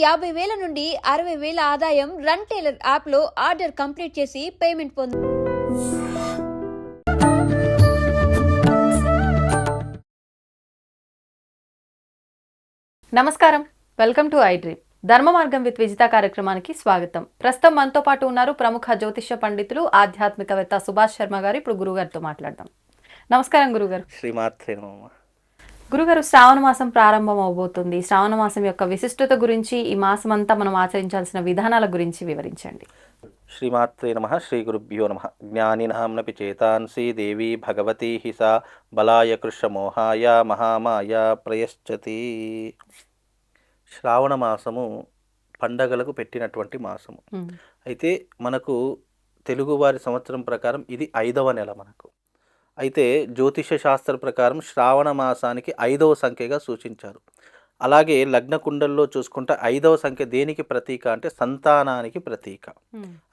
యాభై వేల నుండి అరవై వేల ఆదాయం రన్ టైలర్ యాప్లో ఆర్డర్ కంప్లీట్ చేసి పేమెంట్ పొందు నమస్కారం. Welcome to I dream. Dharma Margam with Vijitha కార్యక్రమానికి స్వాగతం. ప్రస్తుతం మనతో పాటు ఉన్నారు ప్రముఖ జ్యోతిష్య పండితులు ఆధ్యాత్మికవేత్త సుభాష్ శర్మ గారు. ఇప్పుడు గురుగారితో మాట్లాడదాం. నమస్కారం గురుగారు శ్రీమాత్రే గురుగారు శ్రావణ మాసం ప్రారంభం అవబోతుంది. శ్రావణ మాసం యొక్క విశిష్టత గురించి ఈ మాసం అంతా మనం ఆచరించాల్సిన విధానాల గురించి వివరించండి. శ్రీమాత్రే నమ శ్రీ గురుభ్యో నమ. జ్ఞానినాంనపి చేతాంసి దేవి భగవతి హి సా బలాయ కృష్ణమోహాయ మహామాయ ప్రయశ్చతి. శ్రావణ మాసము పండగలకు పెట్టినటువంటి మాసము. అయితే మనకు తెలుగువారి సంవత్సరం ప్రకారం ఇది ఐదవ నెల మనకు. అయితే జ్యోతిష శాస్త్ర ప్రకారం శ్రావణ మాసానికి ఐదవ సంఖ్యగా సూచించారు. అలాగే లగ్న కుండల్లో చూసుకుంటే ఐదవ సంఖ్య దేనికి ప్రతీక అంటే సంతానానికి ప్రతీక.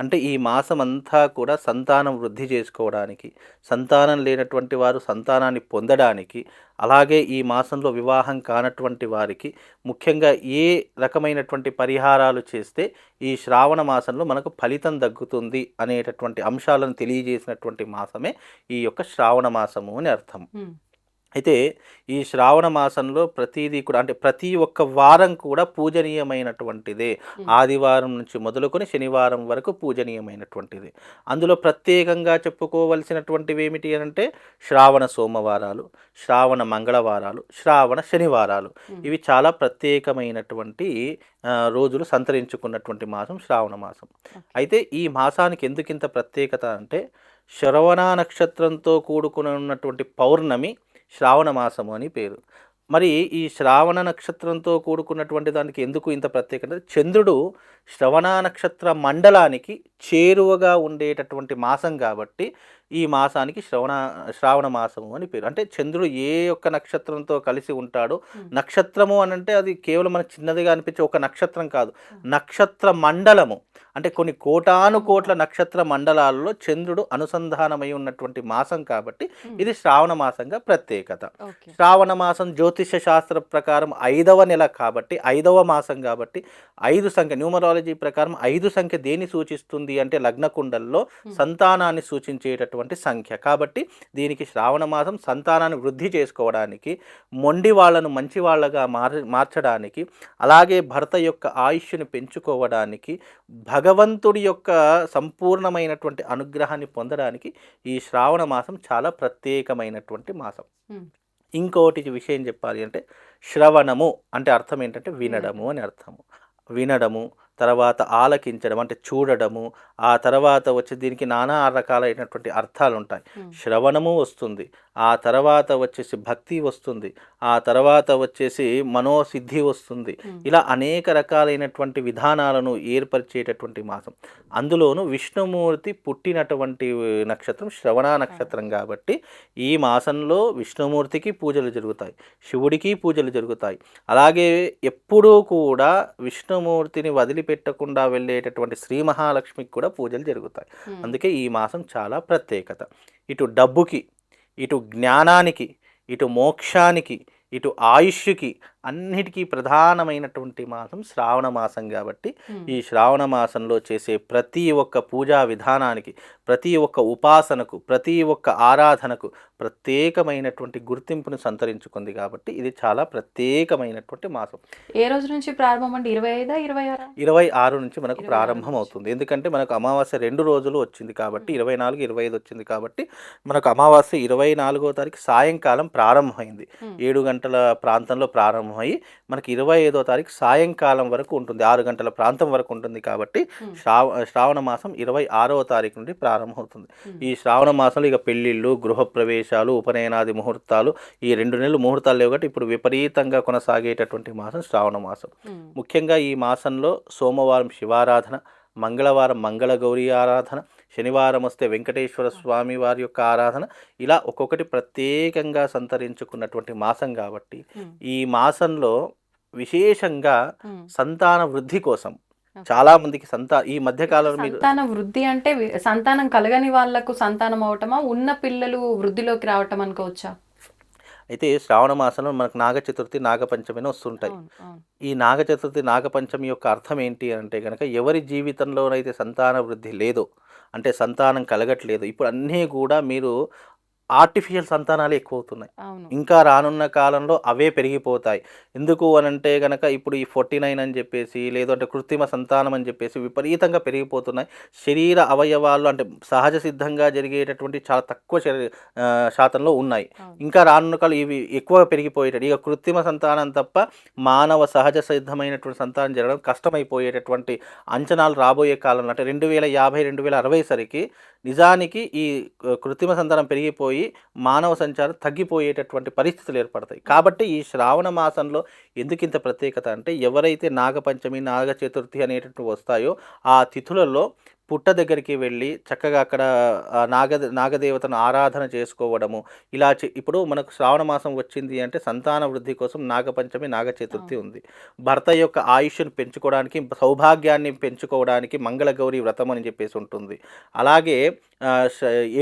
అంటే ఈ మాసం అంతా కూడా సంతానం వృద్ధి చేసుకోవడానికి సంతానం లేనటువంటి వారు సంతానాన్ని పొందడానికి అలాగే ఈ మాసంలో వివాహం కానటువంటి వారికి ముఖ్యంగా ఏ రకమైనటువంటి పరిహారాలు చేస్తే ఈ శ్రావణ మాసంలో మనకు ఫలితం దక్కుతుంది అనేటటువంటి అంశాలను తెలియజేసినటువంటి మాసమే ఈ యొక్క శ్రావణ మాసము అని అర్థం. అయితే ఈ శ్రావణ మాసంలో ప్రతిదీ కూడా అంటే ప్రతి ఒక్క వారం కూడా పూజనీయమైనటువంటిదే. ఆదివారం నుంచి మొదలుకొని శనివారం వరకు పూజనీయమైనటువంటిది. అందులో ప్రత్యేకంగా చెప్పుకోవలసినటువంటివి ఏమిటి అంటే శ్రావణ సోమవారాలు శ్రావణ మంగళవారాలు శ్రావణ శనివారాలు. ఇవి చాలా ప్రత్యేకమైనటువంటి రోజులు సంతరించుకున్నటువంటి మాసం శ్రావణ మాసం. అయితే ఈ మాసానికి ఎందుకింత ప్రత్యేకత అంటే శ్రవణ నక్షత్రంతో కూడుకుని ఉన్నటువంటి పౌర్ణమి శ్రావణ మాసము అని పేరు. మరి ఈ శ్రావణ నక్షత్రంతో కూడుకున్నటువంటి దానికి ఎందుకు ఇంత ప్రత్యేకత చంద్రుడు శ్రవణ నక్షత్ర మండలానికి చేరువగా ఉండేటటువంటి మాసం కాబట్టి ఈ మాసానికి శ్రవణ శ్రావణ మాసము అని పేరు. అంటే చంద్రుడు ఏ ఒక్క నక్షత్రంతో కలిసి ఉంటాడో నక్షత్రము అని అంటే అది కేవలం మనకు చిన్నదిగా అనిపించే ఒక నక్షత్రం కాదు. నక్షత్ర మండలము. అంటే కొన్ని కోటాను కోట్ల నక్షత్ర మండలాల్లో చంద్రుడు అనుసంధానమై ఉన్నటువంటి మాసం కాబట్టి ఇది శ్రావణ మాసంగా ప్రత్యేకత. శ్రావణ మాసం జ్యోతిష శాస్త్ర ప్రకారం ఐదవ నెల కాబట్టి ఐదవ మాసం కాబట్టి ఐదు సంఖ్య న్యూమరాలజీ ప్రకారం ఐదు సంఖ్య దేని సూచిస్తుంది అంటే లగ్న కుండల్లో సంతానాన్ని సూచించేటటువంటి సంఖ్య. కాబట్టి దీనికి శ్రావణ మాసం సంతానాన్ని వృద్ధి చేసుకోవడానికి మొండి వాళ్ళను మంచి వాళ్ళగా మార్ మార్చడానికి అలాగే భర్త యొక్క ఆయుష్ని పెంచుకోవడానికి భగవంతుడి యొక్క సంపూర్ణమైనటువంటి అనుగ్రహాన్ని పొందడానికి ఈ శ్రావణ మాసం చాలా ప్రత్యేకమైనటువంటి మాసం. ఇంకోటి విషయం చెప్పాలి అంటే శ్రవణము అంటే అర్థం ఏంటంటే వినడము అని అర్థము. వినడము తర్వాత ఆలకించడం అంటే చూడడము ఆ తర్వాత వచ్చి దీనికి నానా రకాలైనటువంటి అర్థాలు ఉంటాయి. శ్రవణము వస్తుంది ఆ తర్వాత వచ్చేసి భక్తి వస్తుంది ఆ తర్వాత వచ్చేసి మనోసిద్ధి వస్తుంది. ఇలా అనేక రకాలైనటువంటి విధానాలను ఏర్పరిచేటటువంటి మాసం. అందులోనూ విష్ణుమూర్తి పుట్టినటువంటి నక్షత్రం శ్రవణ నక్షత్రం కాబట్టి ఈ మాసంలో విష్ణుమూర్తికి పూజలు జరుగుతాయి శివుడికి పూజలు జరుగుతాయి. అలాగే ఎప్పుడూ కూడా విష్ణుమూర్తిని వదిలిపెట్టకుండా వెళ్ళేటటువంటి శ్రీ మహాలక్ష్మికి కూడా పూజలు జరుగుతాయి. అందుకే ఈ మాసం చాలా ప్రత్యేకత ఇటు డబ్బుకి ఇటు జ్ఞానానికి ఇటు మోక్షానికి ఇటు ఆయుష్కి అన్నిటికీ ప్రధానమైనటువంటి మాసం శ్రావణ మాసం కాబట్టి ఈ శ్రావణ మాసంలో చేసే ప్రతి ఒక్క పూజా విధానానికి ప్రతి ఒక్క ఉపాసనకు ప్రతి ఒక్క ఆరాధనకు ప్రత్యేకమైనటువంటి గుర్తింపును సంతరించుకుంది కాబట్టి ఇది చాలా ప్రత్యేకమైనటువంటి మాసం. ఏ రోజు నుంచి ప్రారంభం అండి? ఇరవై ఐదా ఇరవై ఆరా? ఇరవై ఆరు నుంచి మనకు ప్రారంభం. అవుతుంది. ఎందుకంటే మనకు అమావాస్య రెండు రోజులు వచ్చింది కాబట్టి ఇరవై నాలుగు ఇరవై ఐదు వచ్చింది కాబట్టి మనకు అమావాస్య ఇరవై నాలుగో తారీఖు సాయంకాలం ప్రారంభమైంది. ఏడు గంటల ప్రాంతంలో ప్రారంభమై మనకి ఇరవై ఐదో తారీఖు సాయంకాలం వరకు ఉంటుంది. ఆరు గంటల ప్రాంతం వరకు ఉంటుంది కాబట్టి శ్రావ శ్రావణ మాసం ఇరవై ఆరవ తారీఖు నుండి ప్రారంభమవుతుంది. ఈ శ్రావణ మాసంలో ఇక పెళ్ళిళ్ళు గృహప్రవేశాలు ఉపనయనాది ముహూర్తాలు ఈ రెండు నెలలు ముహూర్తాలు లేవు కాబట్టి ఇప్పుడు విపరీతంగా కొనసాగేటటువంటి మాసం శ్రావణ మాసం. ముఖ్యంగా ఈ మాసంలో సోమవారం శివారాధన మంగళవారం మంగళ గౌరీ ఆరాధన శనివారం వస్తే వెంకటేశ్వర స్వామి వారి యొక్క ఆరాధన ఇలా ఒక్కొక్కటి ప్రత్యేకంగా సంతరించుకున్నటువంటి మాసం కాబట్టి ఈ మాసంలో విశేషంగా. సంతాన వృద్ధి కోసం. చాలా మందికి సంతా ఈ మధ్య కాలంలో సంతాన వృద్ధి అంటే సంతానం కలగని వాళ్ళకు సంతానం అవటమా ఉన్న పిల్లలు వృద్ధిలోకి రావటం అనుకోవచ్చా అయితే శ్రావణ మాసంలో మనకు నాగ చతుర్థి నాగపంచమిని వస్తుంటాయి. ఈ నాగ చతుర్థి నాగపంచమి యొక్క అర్థం ఏంటి అంటే కనుక ఎవరి జీవితంలోనైతే సంతాన వృద్ధి లేదో అంటే సంతానం కలగట్లేదు ఇప్పుడు అన్నీ కూడా మీరు ఆర్టిఫిషియల్ సంతానాలు ఎక్కువ అవుతున్నాయి ఇంకా రానున్న కాలంలో అవే పెరిగిపోతాయి. ఎందుకు అని అంటే కనుక ఇప్పుడు ఈ ఫార్టీ నైన్ అని చెప్పేసి లేదంటే కృత్రిమ సంతానం అని చెప్పేసి విపరీతంగా పెరిగిపోతున్నాయి. శరీర అవయవాలు అంటే సహజ సిద్ధంగా జరిగేటటువంటి చాలా తక్కువ శాతంలో ఉన్నాయి. ఇంకా రానున్న కాలం ఇవి ఎక్కువగా పెరిగిపోయేటట్టు ఇక కృత్రిమ సంతానం తప్ప మానవ సహజ సిద్ధమైనటువంటి సంతానం జరగడం కష్టమైపోయేటటువంటి అంచనాలు రాబోయే కాలంలో. అంటే రెండు వేల యాభై రెండు వేల అరవై సరికి నిజానికి ఈ కృత్రిమ సంతానం పెరిగిపోయి మానవ సంచారం తగ్గిపోయేటటువంటి పరిస్థితులు ఏర్పడతాయి. కాబట్టి ఈ శ్రావణ మాసంలో ఎందుకు ఇంత ప్రత్యేకత అంటే ఎవరైతే నాగపంచమి నాగ చతుర్థి అనేటటువంటి వస్తాయో ఆ తిథులలో పుట్ట దగ్గరికి వెళ్ళి చక్కగా అక్కడ నాగ నాగదేవతను ఆరాధన చేసుకోవడము. ఇలా చే- ఇప్పుడు మనకు శ్రావణ మాసం వచ్చింది అంటే సంతాన వృద్ధి కోసం నాగపంచమి నాగ చతుర్థి ఉంది. భర్త యొక్క ఆయుష్ను పెంచుకోవడానికి సౌభాగ్యాన్ని పెంచుకోవడానికి మంగళగౌరి వ్రతం అని చెప్పేసి ఉంటుంది. అలాగే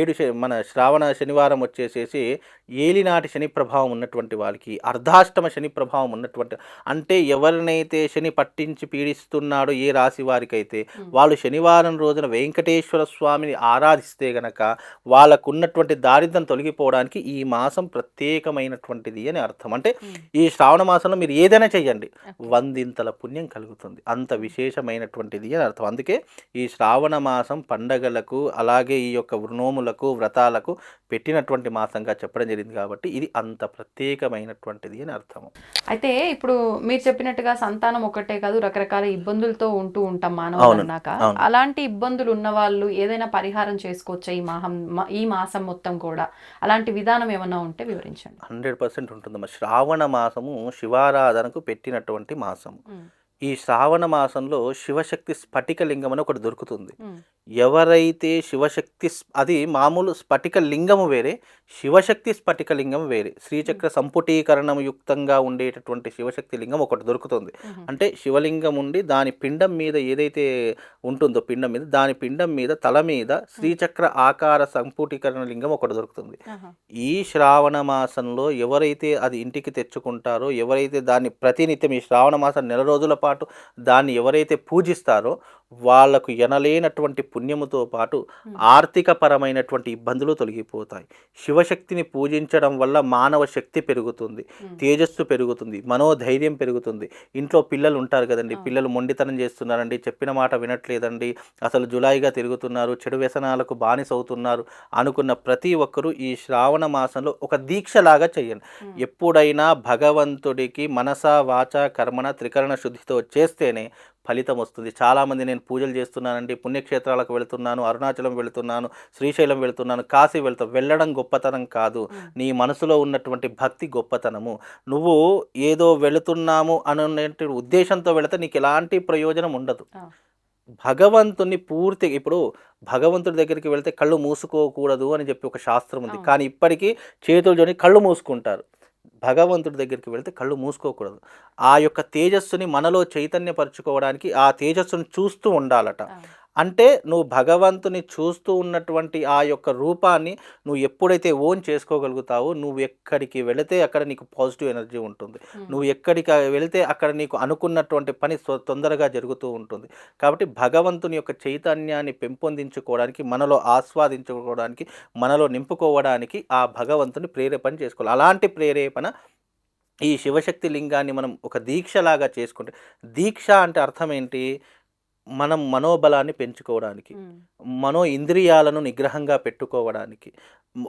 ఏడు మన శ్రావణ శనివారం వచ్చేసేసి ఏలినాటి శని ప్రభావం ఉన్నటువంటి వాళ్ళకి అర్ధాష్టమ శని ప్రభావం ఉన్నటువంటి అంటే ఎవరినైతే శని పట్టించి పీడిస్తున్నాడో ఏ రాశి వారికైతే వాళ్ళు శనివారం రోజున వెంకటేశ్వర స్వామిని ఆరాధిస్తే గనక వాళ్ళకు ఉన్నటువంటి దారిద్ర్యం తొలగిపోవడానికి ఈ మాసం ప్రత్యేకమైనటువంటిది అని అర్థం. అంటే ఈ శ్రావణ మాసంలో మీరు ఏదైనా చెయ్యండి. వందింతల పుణ్యం కలుగుతుంది. అంత విశేషమైనటువంటిది అని అర్థం. అందుకే ఈ శ్రావణ మాసం పండగలకు అలాగే ఈ యొక్క నోములకు వ్రతాలకు పెట్టినటువంటి మాసంగా చెప్పడం జరిగింది కాబట్టి ఇది అంత ప్రత్యేకమైనటువంటిది అని అర్థం అయితే ఇప్పుడు మీరు చెప్పినట్టుగా సంతానం ఒకటే కాదు రకరకాల ఇబ్బందులతో ఉంటూ ఉంటాం మానవులు అన్నాక. అలాంటి ఇబ్బందులు ఉన్న వాళ్ళు ఏదైనా పరిహారం చేసుకోవచ్చా ఈ మాహం ఈ మాసం మొత్తం కూడా? అలాంటి విధానం ఏమన్నా ఉంటే వివరించండి. హండ్రెడ్ పర్సెంట్ ఉంటుందమ్మా. శ్రావణ మాసము శివారాధనకు పెట్టినటువంటి మాసము. ఈ శ్రావణ మాసంలో శివశక్తి స్ఫటిక లింగం అని ఒకటి దొరుకుతుంది. ఎవరైతే శివశక్తి అది మామూలు స్ఫటిక లింగము వేరే శివశక్తి స్ఫటిక లింగం వేరే శ్రీచక్ర సంపుటీకరణం యుక్తంగా ఉండేటటువంటి శివశక్తి లింగం ఒకటి దొరుకుతుంది. అంటే శివలింగం ఉండి దాని పిండం మీద ఏదైతే ఉంటుందో పిండం మీద దాని పిండం మీద తల మీద శ్రీచక్ర ఆకార సంపుటీకరణ లింగం ఒకటి దొరుకుతుంది. ఈ శ్రావణ మాసంలో ఎవరైతే అది ఇంటికి తెచ్చుకుంటారో ఎవరైతే దాన్ని ప్రతినిత్యం ఈ శ్రావణ మాసం నెల రోజుల పాటు దాన్ని ఎవరైతే పూజిస్తారో వాళ్ళకు ఎనలేనటువంటి పుణ్యముతో పాటు ఆర్థిక పరమైనటువంటి ఇబ్బందులు తొలగిపోతాయి. శివశక్తిని పూజించడం వల్ల మానవ శక్తి పెరుగుతుంది తేజస్సు పెరుగుతుంది మనోధైర్యం పెరుగుతుంది. ఇంట్లో పిల్లలు ఉంటారు కదండి. పిల్లలు మొండితనం చేస్తున్నారండి చెప్పిన మాట వినట్లేదండి అసలు జులాయిగా తిరుగుతున్నారు చెడు వ్యసనాలకు బానిసవుతున్నారు అనుకున్న ప్రతి ఒక్కరూ ఈ శ్రావణ మాసంలో ఒక దీక్షలాగా చేయండి. ఎప్పుడైనా భగవంతుడికి మనస వాచ కర్మణ త్రికరణ శుద్ధితో చేస్తేనే ఫలితం వస్తుంది. చాలామంది నేను పూజలు చేస్తున్నానండి పుణ్యక్షేత్రాలకు వెళుతున్నాను అరుణాచలం వెళుతున్నాను శ్రీశైలం వెళుతున్నాను కాశీ వెళ్తా వెళ్ళడం గొప్పతనం కాదు. నీ మనసులో ఉన్నటువంటి భక్తి గొప్పతనము. నువ్వు ఏదో వెళుతున్నాము అనే ఉద్దేశంతో వెళితే నీకు ఎలాంటి ప్రయోజనం ఉండదు. భగవంతుని పూర్తి ఇప్పుడు భగవంతుడి దగ్గరికి వెళ్తే కళ్ళు మూసుకోకూడదు అని చెప్పి ఒక శాస్త్రం ఉంది. కానీ ఇప్పటికీ చేతులు కళ్ళు మూసుకుంటారు. భగవంతుడి దగ్గరికి వెళ్తే కళ్ళు మూసుకోకూడదు. ఆ యొక్క తేజస్సుని మనలో చైతన్యపరచుకోవడానికి ఆ తేజస్సుని చూస్తూ ఉండాలట. అంటే నువ్వు భగవంతుని చూస్తూ ఉన్నటువంటి ఆ యొక్క రూపాన్ని నువ్వు ఎప్పుడైతే ఓన్ చేసుకోగలుగుతావో నువ్వు ఎక్కడికి వెళితే అక్కడ నీకు పాజిటివ్ ఎనర్జీ ఉంటుంది. నువ్వు ఎక్కడికి వెళితే అక్కడ నీకు అనుకున్నటువంటి పని తొందరగా జరుగుతూ ఉంటుంది. కాబట్టి భగవంతుని యొక్క చైతన్యాన్ని పెంపొందించుకోవడానికి మనలో ఆస్వాదించుకోవడానికి మనలో నింపుకోవడానికి ఆ భగవంతుని ప్రేరేపణ చేసుకోవాలి. అలాంటి ప్రేరేపణ ఈ శివశక్తి లింగాన్ని మనం ఒక దీక్షలాగా చేసుకుంటే దీక్ష అంటే అర్థం ఏంటి? మనం మనోబలాన్ని పెంచుకోవడానికి మనో ఇంద్రియాలను నిగ్రహంగా పెట్టుకోవడానికి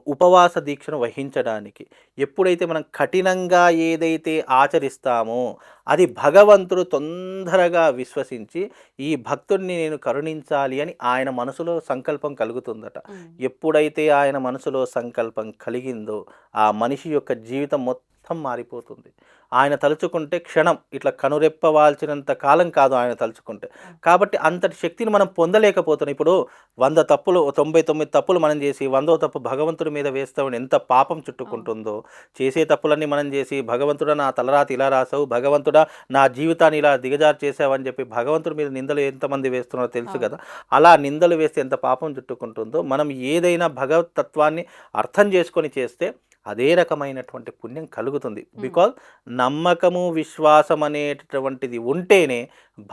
ఉపవాస దీక్షను వహించడానికి ఎప్పుడైతే మనం కఠినంగా ఏదైతే ఆచరిస్తామో అది భగవంతుడు తొందరగా విశ్వసించి ఈ భక్తుడిని నేను కరుణించాలి అని ఆయన మనసులో సంకల్పం కలుగుతుందట. ఎప్పుడైతే ఆయన మనసులో సంకల్పం కలిగిందో ఆ మనిషి యొక్క జీవితం మొత్తం మారిపోతుంది. ఆయన తలుచుకుంటే క్షణం ఇట్లా కనురెప్పవాల్చినంత కాలం కాదు ఆయన తలుచుకుంటే. కాబట్టి అంతటి శక్తిని మనం పొందలేకపోతున్నాం. ఇప్పుడు వంద తప్పులు తొంభై తొమ్మిది తప్పులు మనం చేసి వందో తప్పు భగవంతుడి మీద వేస్తామని ఎంత పాపం చుట్టుకుంటుందో. చేసే తప్పులన్నీ మనం చేసి భగవంతుడా నా తలరాతి ఇలా రాసావు భగవంతుడా నా జీవితాన్ని ఇలా దిగజారు చేసావని చెప్పి భగవంతుడి మీద నిందలు ఎంతమంది వేస్తున్నారో తెలుసు కదా. అలా నిందలు వేస్తే ఎంత పాపం చుట్టుకుంటుందో మనం ఏదైనా భగవత్ తత్వాన్ని అర్థం చేసుకొని చేస్తే అదే రకమైనటువంటి పుణ్యం కలుగుతుంది. బికాజ్ నమ్మకము విశ్వాసం అనేటటువంటిది ఉంటేనే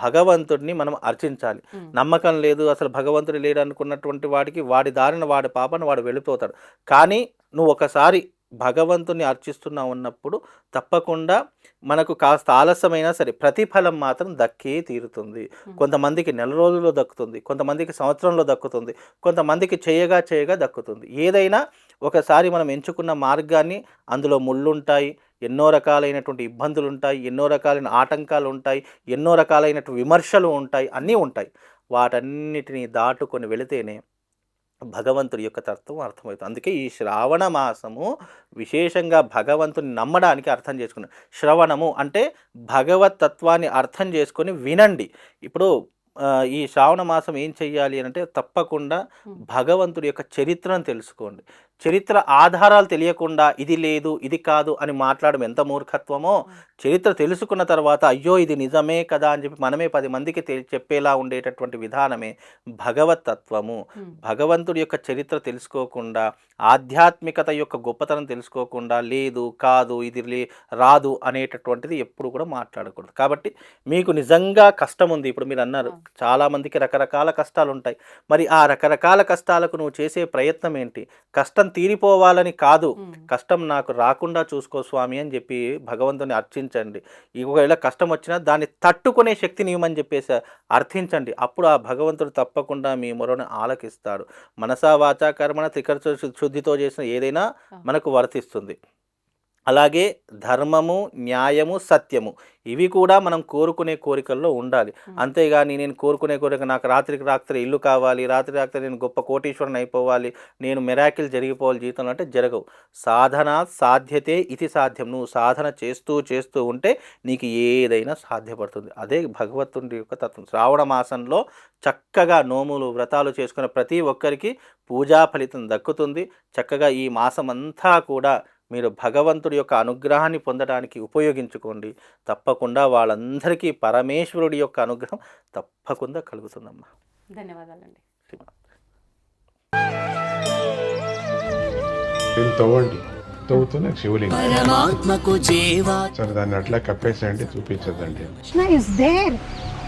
భగవంతుడిని మనం అర్చించాలి. నమ్మకం లేదు అసలు భగవంతుడు లేడు అనుకున్నటువంటి వాడికి వాడి దారిన వాడి పాపను వాడు వెళ్ళిపోతాడు. కానీ నువ్వు ఒకసారి భగవంతుని అర్చిస్తున్నా ఉన్నప్పుడు తప్పకుండా మనకు కాస్త ఆలస్యమైనా సరే ప్రతిఫలం మాత్రం దక్కే తీరుతుంది. కొంతమందికి నెల రోజుల్లో దక్కుతుంది కొంతమందికి సంవత్సరంలో దక్కుతుంది కొంతమందికి చేయగా చేయగా దక్కుతుంది. ఏదైనా ఒకసారి మనం ఎంచుకున్న మార్గాన్ని అందులో ముళ్ళుంటాయి ఎన్నో రకాలైనటువంటి ఇబ్బందులు ఉంటాయి ఎన్నో రకాలైన ఆటంకాలు ఉంటాయి ఎన్నో రకాలైనటువంటి విమర్శలు ఉంటాయి అన్నీ ఉంటాయి. వాటన్నిటిని దాటుకొని వెళితేనే భగవంతుడి యొక్క తత్వం అర్థమవుతుంది. అందుకే ఈ శ్రావణ మాసము విశేషంగా భగవంతుని నమ్మడానికి అర్థం చేసుకున్నాం శ్రవణము అంటే భగవత్ తత్వాన్ని అర్థం చేసుకొని వినండి. ఇప్పుడు ఈ శ్రావణ మాసం ఏం చెయ్యాలి అంటే తప్పకుండా భగవంతుడి యొక్క చరిత్రను తెలుసుకోండి. చరిత్ర ఆధారాలు తెలియకుండా ఇది లేదు ఇది కాదు అని మాట్లాడడం ఎంత మూర్ఖత్వమో చరిత్ర తెలుసుకున్న తర్వాత అయ్యో ఇది నిజమే కదా అని చెప్పి మనమే పది మందికి తె- చెప్పేలా ఉండేటటువంటి విధానమే భగవత్ తత్వము. భగవంతుడి యొక్క చరిత్ర తెలుసుకోకుండా ఆధ్యాత్మికత యొక్క గొప్పతనం తెలుసుకోకుండా లేదు కాదు ఇది లే రాదు అనేటటువంటిది ఎప్పుడు కూడా మాట్లాడకూడదు. కాబట్టి మీకు నిజంగా కష్టం ఉంది ఇప్పుడు మీరు అన్నారు చాలా మందికి రకరకాల కష్టాలు ఉంటాయి మరి ఆ రకరకాల కష్టాలకు నువ్వు చేసే ప్రయత్నం ఏంటి? కష్టం తీరిపోవాలని కాదు. కష్టం నాకు రాకుండా చూసుకో స్వామి అని చెప్పి భగవంతుని అర్చించండి. ఒకవేళ కష్టం వచ్చినా దాన్ని తట్టుకునే శక్తిని ఇవ్వమని చెప్పేసి అర్థించండి. అప్పుడు ఆ భగవంతుడు తప్పకుండా మీ మొరను ఆలకిస్తాడు. మనసా వాచా కర్మణ త్రికర్చ శుద్ధితో చేసిన ఏదైనా మనకు వర్తిస్తుంది. అలాగే ధర్మము న్యాయము సత్యము. ఇవి కూడా మనం కోరుకునే కోరికల్లో ఉండాలి. అంతేగాని నేను కోరుకునే కోరిక నాకు రాత్రికి రాత్రి ఇల్లు కావాలి రాత్రి రాత్రి నేను గొప్ప కోటీశ్వరుని అయిపోవాలి నేను మెరాకిల్ జరిగిపోవాలి జీవితంలో అంటే జరగవు. సాధన సాధ్యతే ఇది సాధ్యం. నువ్వు సాధన చేస్తూ చేస్తూ ఉంటే నీకు ఏదైనా సాధ్యపడుతుంది. అదే భగవంతుడి యొక్క తత్వం. శ్రావణ మాసంలో చక్కగా నోములు వ్రతాలు చేసుకున్న ప్రతి ఒక్కరికి పూజా ఫలితం దక్కుతుంది. చక్కగా ఈ మాసం అంతా కూడా మీరు భగవంతుడి యొక్క అనుగ్రహాన్ని పొందడానికి ఉపయోగించుకోండి. తప్పకుండా వాళ్ళందరికీ పరమేశ్వరుడి యొక్క అనుగ్రహం తప్పకుండా కలుగుతుందమ్మా. ధన్యవాదాలండి. తవ్వండి. తవ్వుతూనే శివలింగం. సరే దాన్ని అట్లా కప్పేసేయండి చూపించదండి కృష్ణ ఇస్ దేర్